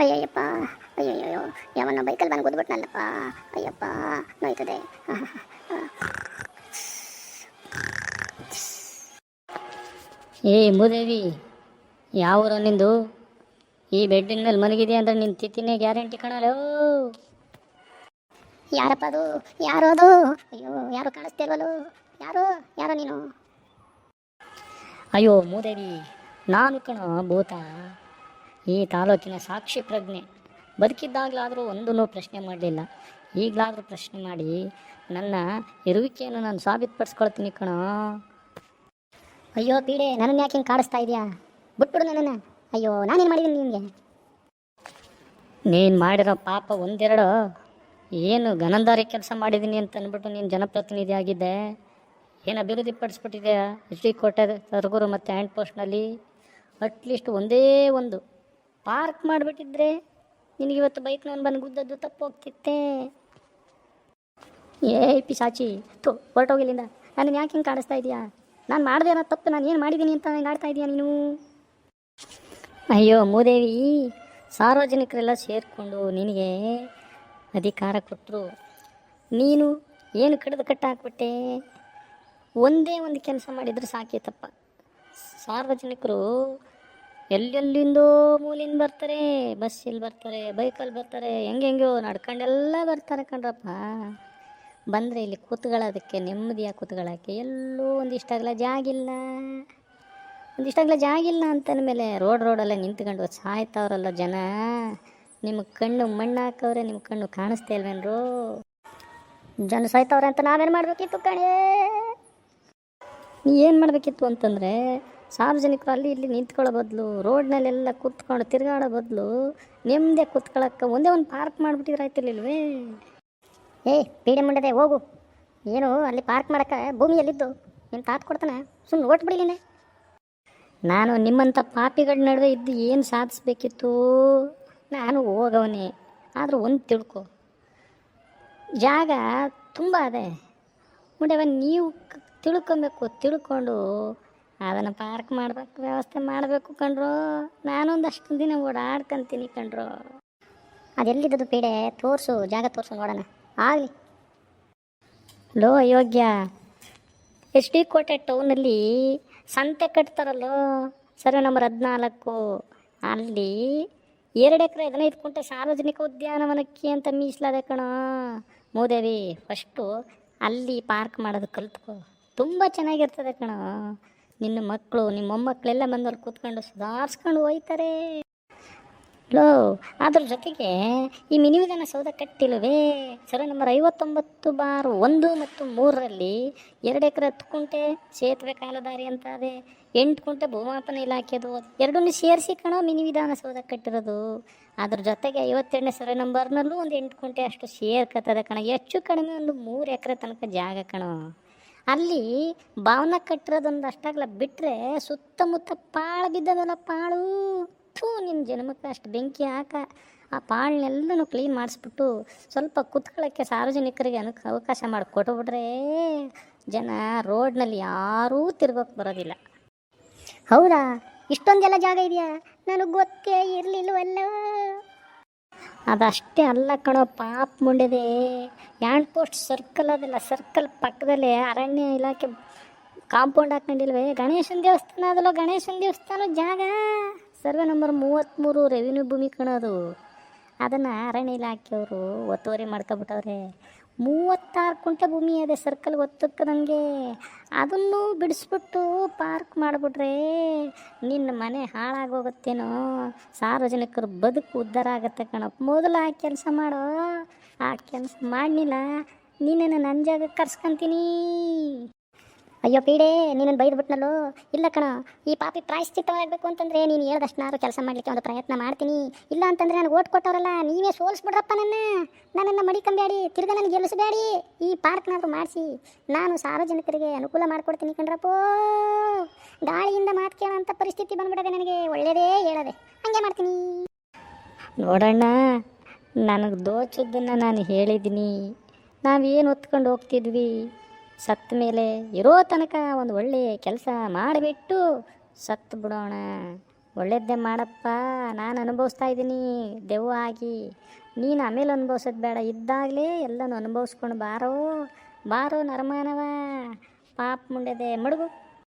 ಅಯ್ಯಯ್ಯಪ್ಪ ಅಯ್ಯಯ್ಯೋ ಯಾವನ್ನ ಬೈಕಲ್ಲಿ ಬಂದು ಓದ್ಬಿಟ್ನಲ್ಲಪ್ಪ ಅಯ್ಯಪ್ಪ ನೋಯ್ತದೆ. ಏ ಮೂದೇವಿ ಯಾವೂರ ನಿಂದು? ಈ ಬೆಡ್ಡಿನ ಮೇಲೆ ಮಲಗಿದೆ ಅಂದ್ರೆ ನಿನ್ನ ತಿತ್ತಿನೇ ಗ್ಯಾರಂಟಿ ಕಾಣಲೋ ಯಾರಪ್ಪ ಅದು? ಯಾರು ಅದು? ಅಯ್ಯೋ ಯಾರು ಕಾಣಿಸ್ತಿಲ್ವಲ್ಲೋ? ಯಾರು? ಯಾರು ನೀನು? ಅಯ್ಯೋ ಮೂದೇವಿ ನಾನು ಕಣ ಭೂತ. ಈ ತಾಲೂಕಿನ ಸಾಕ್ಷಿ ಪ್ರಜ್ಞೆ. ಬದುಕಿದ್ದಾಗಲಾದರೂ ಒಂದೂ ಪ್ರಶ್ನೆ ಮಾಡಲಿಲ್ಲ. ಈಗಲಾದರೂ ಪ್ರಶ್ನೆ ಮಾಡಿ ನನ್ನ ಇರುವಿಕೆಯನ್ನು ನಾನು ಸಾಬೀತುಪಡಿಸ್ಕೊಳ್ತೀನಿ ಕಣೋ. ಅಯ್ಯೋ ಪೀಡೆ, ನನ್ನನ್ನು ಯಾಕೆ ಹಿಂಗೆ ಕಾಡಿಸ್ತಾ ಇದೆಯಾ? ಬಿಟ್ಬಿಡು ನನ್ನನ್ನು. ಅಯ್ಯೋ, ನಾನೇನು ಮಾಡಿದ್ದೀನಿ ನಿಮಗೆ ನೀನು ಮಾಡಿರೋ ಪಾಪ ಒಂದೆರಡು. ಏನು ಗನಂದಾರಿ ಕೆಲಸ ಮಾಡಿದ್ದೀನಿ ಅಂತ ಅಂದ್ಬಿಟ್ಟು ನೀನು ಜನಪ್ರತಿನಿಧಿ ಆಗಿದ್ದೆ? ಏನು ಅಭಿವೃದ್ಧಿ ಪಡಿಸ್ಬಿಟ್ಟಿದೆಯಾ? ಎಚ್ ಡಿ ಕೋಟೆ ಸರಗೂರು ಮತ್ತು ಹ್ಯಾಂಡ್ ಪೋಸ್ಟ್ನಲ್ಲಿ? ಅಟ್ಲೀಸ್ಟ್ ಒಂದೇ ಒಂದು. ಪಾರ್ಕ್ ಮಾಡಿಬಿಟ್ಟಿದ್ರೆ ನಿನಗಿವತ್ತು ಬೈಕ್ ನಾನು ಬಂದು ಗುದ್ದದ್ದು ತಪ್ಪು ಹೋಗ್ತಿತ್ತೆ ಏ ಪಿಸಾಚಿ ತು ಹೊರಟೋಗಿಲ್ಲಿಂದ. ನಾನು ಯಾಕೆ ಹಿಂಗೆ ಕಾಣಿಸ್ತಾ ಇದೆಯಾ? ನಾನು ಮಾಡಿದೆ ಅನ್ನೋ ತಪ್ಪು, ನಾನು ಏನು ಮಾಡಿದ್ದೀನಿ ಅಂತ ನಂಗೆ ಆಡ್ತಾ ಇದೀಯಾ ನೀನು? ಅಯ್ಯೋ, ಮೂದೇವಿ, ಸಾರ್ವಜನಿಕರೆಲ್ಲ ಸೇರಿಕೊಂಡು ನಿನಗೆ ಅಧಿಕಾರ ಕೊಟ್ಟರು ನೀನು ಏನು ಕಡಿದು ಕಟ್ಟಾಕ್ಬಿಟ್ಟೆ ಒಂದೇ ಒಂದು ಕೆಲಸ ಮಾಡಿದರೆ ಸಾಕೇತಪ್ಪ ಸಾರ್ವಜನಿಕರು ಎಲ್ಲೆಲ್ಲಿಂದೋ ಮೂಲಿಂದ ಬರ್ತಾರೆ ಬಸ್ಸಲ್ಲಿ ಬರ್ತಾರೆ ಬೈಕಲ್ಲಿ ಬರ್ತಾರೆ ಹೆಂಗೆಂಗೋ ನಡ್ಕೊಂಡೆಲ್ಲ ಬರ್ತಾರೆ ಕಣ್ರಪ್ಪ. ಬಂದರೆ ಇಲ್ಲಿ ಕೂತ್ಕೊಳ್ಳೋದಕ್ಕೆ ನೆಮ್ಮದಿಯಾಗಿ ಕೂತ್ಕೊಳ್ಳೋಕ್ಕೆ ಎಲ್ಲೂ ಒಂದಿಷ್ಟಾಗಲ ಜಾಗಿಲ್ಲ ಒಂದಿಷ್ಟಾಗಲ ಜಾಗಿಲ್ಲ ಅಂತಂದ ಮೇಲೆ ರೋಡ್ ರೋಡಲ್ಲೇ ನಿಂತ್ಕೊಂಡು ಸಾಯ್ತವ್ರಲ್ಲ ಜನ. ನಿಮ್ಮ ಕಣ್ಣು ಮಣ್ಣು ಹಾಕವ್ರೆ ನಿಮ್ಮ ಕಣ್ಣು ಕಾಣಿಸ್ತಾ ಇಲ್ವೇನ್ರು? ಜನ ಸಾಯ್ತವ್ರೆ ಅಂತ ನಾವೇನು ಮಾಡಬೇಕಿತ್ತು ಕಣೇ? ನೀ ಏನು ಮಾಡಬೇಕಿತ್ತು ಅಂತಂದರೆ ಸಾರ್ವಜನಿಕರು ಅಲ್ಲಿ ಇಲ್ಲಿ ನಿಂತ್ಕೊಳ್ಳೋ ಬದಲು ರೋಡ್ನಲ್ಲೆಲ್ಲ ಕೂತ್ಕೊಂಡು ತಿರುಗಾಡೋ ಬದಲು ನೆಮ್ಮದಿ ಕೂತ್ಕೊಳ್ಳೋಕ್ಕೆ ಒಂದೇ ಒಂದು ಪಾರ್ಕ್ ಮಾಡಿಬಿಟ್ಟಿದ್ರೆ ಆಯ್ತಿರ್ಲಿಲ್ವೇ? ಏಯ್ ಪೀಡೆ ಮುಂಡದೆ ಹೋಗು. ಏನು, ಅಲ್ಲಿ ಪಾರ್ಕ್ ಮಾಡೋಕ್ಕೆ ಭೂಮಿಯಲ್ಲಿದ್ದು. ನೀನು ತಾತ್ ಕೊಡ್ತಾನೆ. ಸುಮ್ಮನೆ ಓಟ್ಬಿಡಿಲಿನೇ ನಾನು. ನಿಮ್ಮಂಥ ಪಾಪಿಗಳ ನಡುವೆ ಇದ್ದು ಏನು ಸಾಧಿಸ್ಬೇಕಿತ್ತು? ನಾನು ಹೋಗವನೇ. ಆದರೂ ಒಂದು ತಿಳ್ಕೊ. ಜಾಗ ತುಂಬ ಅದೇ. ಮುಂಡೆವ ನೀವು ತಿಳ್ಕೊಬೇಕು, ತಿಳ್ಕೊಂಡು ಅದನ್ನು ಪಾರ್ಕ್ ಮಾಡ್ಬೇಕು, ವ್ಯವಸ್ಥೆ ಮಾಡಬೇಕು ಕಣ್ರು. ನಾನೊಂದಷ್ಟು ದಿನ ಓಡಾಡ್ಕೊಂತೀನಿ ಕಣ್ರು. ಅದೆಲ್ಲಿದ್ದದು ಪೀಡೆ? ತೋರಿಸು, ಜಾಗ ತೋರಿಸು ನೋಡೋಣ. ಆಗಲಿ. ಲೋ, ಅಯೋಗ್ಯ. ಎಚ್ ಡಿ ಕೋಟೆ ಟೌನಲ್ಲಿ ಸಂತೆ ಕಟ್ತಾರಲ್ಲೋ? ಸರ್ವೆ ನಂಬರ್ ಹದಿನಾಲ್ಕು. ಅಲ್ಲಿ ಎರಡು ಎಕರೆ ಹದಿನೈದು ಕುಂಟೆ ಸಾರ್ವಜನಿಕ ಉದ್ಯಾನವನಕ್ಕೆ ಅಂತ ಮೀಸಲಾದೆ ಕಣೋ. ಮೋದೇವಿ ಫಸ್ಟು ಅಲ್ಲಿ ಪಾರ್ಕ್ ಮಾಡೋದು ಕಲ್ತ್ಕೊ. ತುಂಬ ಚೆನ್ನಾಗಿರ್ತದೆ ಕಣೋ. ನಿನ್ನ ಮಕ್ಕಳು ನಿಮ್ಮ ಮೊಮ್ಮಕ್ಕಳೆಲ್ಲ ಬಂದವ್ರು ಕೂತ್ಕೊಂಡು ಸುಧಾರಿಸ್ಕೊಂಡು ಹೋಯ್ತಾರೆ. ಲೋ, ಅದ್ರ ಜೊತೆಗೆ ಈ ಮಿನಿ ವಿಧಾನಸೌಧ ಕಟ್ಟಿಲ್ವೇ? ಸರ ನಂಬರ್ ಐವತ್ತೊಂಬತ್ತು ಬಾರ್ ಒಂದು ಮತ್ತು ಮೂರರಲ್ಲಿ ಎರಡು ಎಕರೆ ಹತ್ತು ಕುಂಟೆ ಸೇತುವೆ ಕಾಲದಾರಿ ಅಂತ ಅದೇ ಎಂಟು ಕುಂಟೆ ಭೂಮಾಪನ ಇಲಾಖೆದು ಎರಡನ್ನೂ ಸೇರಿಸಿ ಕಣೋ ಮಿನಿ ವಿಧಾನಸೌಧ ಕಟ್ಟಿರೋದು. ಅದ್ರ ಜೊತೆಗೆ ಐವತ್ತೆರಡನೇ ಸರ ನಂಬರ್ನಲ್ಲೂ ಒಂದು ಎಂಟು ಕುಂಟೆ ಅಷ್ಟು ಸೇರ್ಕತ್ತದೆ ಕಣ. ಹೆಚ್ಚು ಕಡಿಮೆ ಒಂದು ಮೂರು ಎಕರೆ ತನಕ ಜಾಗ ಕಣೋ. ಅಲ್ಲಿ ಭಾವನ ಕಟ್ಟಿರೋದೊಂದು ಅಷ್ಟಾಗಲ್ಲ ಬಿಟ್ಟರೆ ಸುತ್ತಮುತ್ತ ಪಾಳು ಬಿದ್ದದಲ್ಲ ಪಾಳು. ಥೂ ನಿನ್ನ ಜನ್ಮಕ್ಕೆ ಅಷ್ಟು ಬೆಂಕಿ ಹಾಕ. ಆ ಪಾಳನ್ನೆಲ್ಲನೂ ಕ್ಲೀನ್ ಮಾಡಿಸ್ಬಿಟ್ಟು ಸ್ವಲ್ಪ ಕುತ್ಕೊಳ್ಳೋಕ್ಕೆ ಸಾರ್ವಜನಿಕರಿಗೆ ಅನು, ಅವಕಾಶ ಮಾಡಿ ಕೊಟ್ಬಿಟ್ರೆ ಜನ ರೋಡ್ನಲ್ಲಿ ಯಾರೂ ತಿರ್ಗೋಕೆ ಬರೋದಿಲ್ಲ. ಹೌದಾ? ಇಷ್ಟೊಂದೆಲ್ಲ ಜಾಗ ಇದೆಯಾ? ನನಗೆ ಗೊತ್ತೇ ಇರಲಿಲ್ವಲ್ಲ? ಅದಷ್ಟೇ ಅಲ್ಲ ಕಣೋ, ಪಾಪ ಮುಂಡಿದೆ. ಯಾಂಡ್ ಪೋಸ್ಟ್ ಸರ್ಕಲ್ ಅದಲ್ಲ ಸರ್ಕಲ್ ಪಕ್ಕದಲ್ಲಿ ಅರಣ್ಯ ಇಲಾಖೆ ಕಾಂಪೌಂಡ್ ಹಾಕೊಂಡಿಲ್ವೇ ಗಣೇಶನ ದೇವಸ್ಥಾನ ಅದಲ್ಲ, ಗಣೇಶನ ದೇವಸ್ಥಾನ ಜಾಗ? ಸರ್ವೆ ನಂಬರ್ ಮೂವತ್ತ್ಮೂರು ರೆವಿನ್ಯೂ ಭೂಮಿ ಕಣೋದು ಅದನ್ನು ಅರಣ್ಯ ಇಲಾಖೆಯವರು ಒತ್ತುವರಿ ಮಾಡ್ಕೊಬಿಟ್ಟವ್ರೆ. ಮೂವತ್ತಾರು ಕುಂಟೆ ಭೂಮಿ ಇದೆ ಸರ್ಕಲ್ ಒತ್ತಕ್ಕೆ ನನಗೆ ಅದನ್ನು ಬಿಡಿಸ್ಬಿಟ್ಟು ಪಾರ್ಕ್ ಮಾಡಿಬಿಟ್ರೆ ನಿನ್ನ ಮನೆ ಹಾಳಾಗೋಗುತ್ತೇನೋ? ಸಾರ್ವಜನಿಕರು ಬದುಕು ಉದ್ಧಾರ ಆಗತ್ತೆ ಕಣಪ್ಪ. ಮೊದಲು ಆ ಕೆಲಸ ಮಾಡೋ. ಆ ಕೆಲಸ ಮಾಡಲಿಲ್ಲ ನಿನ್ನನ್ನು ನನ್ನ ಜಾಗಕ್ಕೆ ಕರ್ಸ್ಕೊಂತೀನಿ. ಅಯ್ಯೋ ಪೀಡೆ ನೀನು ಬೈದು ಬಿಟ್ನಲ್ಲೋ ಇಲ್ಲ ಕಣ, ಈ ಪಾಪಿ ಪ್ರಾಯಶ್ಚಿತ್ತವಾಗಬೇಕು ಅಂತಂದರೆ ನೀನು ಹೇಳ್ದಷ್ಟು ಕೆಲಸ ಮಾಡಲಿಕ್ಕೆ ಒಂದು ಪ್ರಯತ್ನ ಮಾಡ್ತೀನಿ. ಇಲ್ಲ ಅಂತಂದರೆ ನನಗೆ ಓಟ್ ಕೊಟ್ಟವರಲ್ಲ, ನೀವೇ ಸೋಲಿಸ್ಬಿಡ್ರಪ್ಪ ನನ್ನ. ನನ್ನನ್ನು ಮಡಿಕಂಬೇಡಿ ತಿರ್ಗ ನನಗೆ ಗೆಲ್ಲಿಸಬೇಡಿ ಈ ಪಾರ್ಕ್ನಾದ್ರೂ ಮಾಡಿಸಿ. ನಾನು ಸಾರ್ವಜನಿಕರಿಗೆ ಅನುಕೂಲ ಮಾಡಿಕೊಡ್ತೀನಿ ಕಣ್ರಪ್ಪೋ. ಗಾಳಿಯಿಂದ ಮಾತು ಕೇಳೋಂಥ ಪರಿಸ್ಥಿತಿ ಬಂದ್ಬಿಡದೆ ನನಗೆ ಒಳ್ಳೆಯದೇ ಹೇಳದೆ. ಹಂಗೆ ಮಾಡ್ತೀನಿ. ನೋಡಣ್ಣ, ನನಗೆ ದೋಚದ್ದನ್ನು ನಾನು ಹೇಳಿದ್ದೀನಿ. ನಾವೇನು ಹೊತ್ಕೊಂಡು ಹೋಗ್ತಿದ್ವಿ? ಸತ್ತ ಮೇಲೆ ಇರೋ ತನಕ ಒಂದು ಒಳ್ಳೆಯ ಕೆಲಸ ಮಾಡಿಬಿಟ್ಟು ಸತ್ತು ಬಿಡೋಣ. ಒಳ್ಳೇದೇ ಮಾಡಪ್ಪ. ನಾನು ಅನುಭವಿಸ್ತಾ ಇದ್ದೀನಿ. ದೆವ್ವ ಆಗಿ. ನೀನು ಆಮೇಲೆ ಅನುಭವಿಸೋದು ಬೇಡ. ಇದ್ದಾಗಲೇ ಎಲ್ಲನೂ ಅನುಭವಿಸ್ಕೊಂಡು ಬಾರೋ. ಬಾರೋ ನರಮಾನವ. ಪಾಪ ಮುಂಡೆದೆ ಮಡಗು.